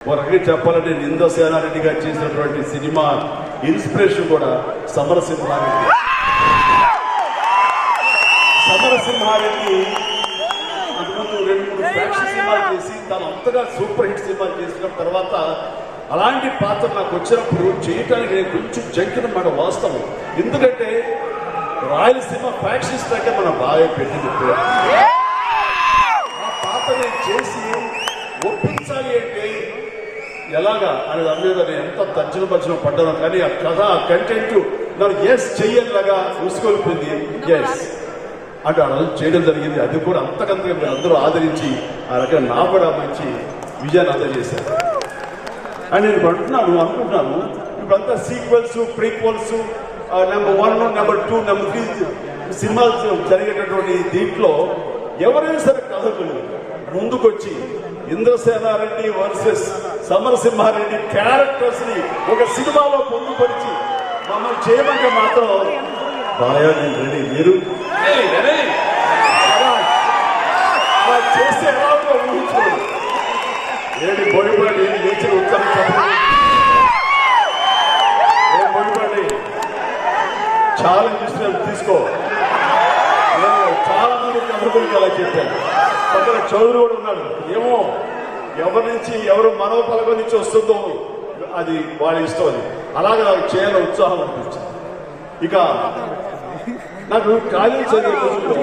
ఒక రకంగా చెప్పాలంటే నింద సేనారెడ్డి గారు చేసినటువంటి సినిమా ఇన్స్పిరేషన్ కూడా సమరసింహారెడ్డి. సమరసింహారెడ్డి అంతకుముందు రెండు మూడు ఫ్యాక్షన్ సినిమాలు చేసి తను అంతగా సూపర్ హిట్ సినిమాలు చేసిన తర్వాత అలాంటి పాత్ర నాకు వచ్చినప్పుడు చేయటానికి నేను కొంచెం జంకినమాట వాస్తవం. ఎందుకంటే రాయలసీమ ఫ్యాక్షన్స్ దగ్గర మన బాగా పెట్టింది. ఆ పాత్ర నేను చేసి ఒప్పించాలి ఎలాగా? అనే దాని మీద నేను ఎంత తర్జన భర్జన పడ్డాను కానీ ఆ కథ ఆ కంటెంట్ నన్ను ఎస్ చెయ్యలాగా ఉసుకొల్పింది ఎస్ అంటే ఆ రోజు చేయడం జరిగింది. అది కూడా అంతకంతగా మీరు అందరూ ఆదరించి ఆ రకంగా నా కూడా మంచి విజయాన్ని అందజేశారు అని నేను అంటున్నాను అనుకుంటున్నాను ఇప్పుడంతా sequels prequels number one number two number three సినిమాలు జరిగేటటువంటి దీంట్లో ఎవరైనా సరే కథకులు ముందుకొచ్చి ఇంద్రసేనారెడ్డి వర్సెస్ సమరసింహారెడ్డి క్యారెక్టర్స్ని ఒక సినిమాలో పొందుపరిచి మమ్మల్ని చేయమంటే మాత్రం బాగా నేను రెడీ. మీరు? చేస్తే ఎలా ఉందో ఊహించుకోండి. ఏంటి బొడిపడి లేచిన ఉత్తరం ఏం బొడిపడి ఛాలెంజ్ తీసుకో. చాలా మంది కథకులకి అలా చెప్పాను. పక్కన చౌదరి కూడా ఉన్నాడు. ఏమో ఎవరి నుంచి ఎవరు మనోపలక నుంచి వస్తుందో అది వాళ్ళ ఇష్టం అది. అలాగే నాకు చేయాలని ఉత్సాహం అనిపించింది. ఇక నాకు కాలేజీ చదివే రోజుల్లో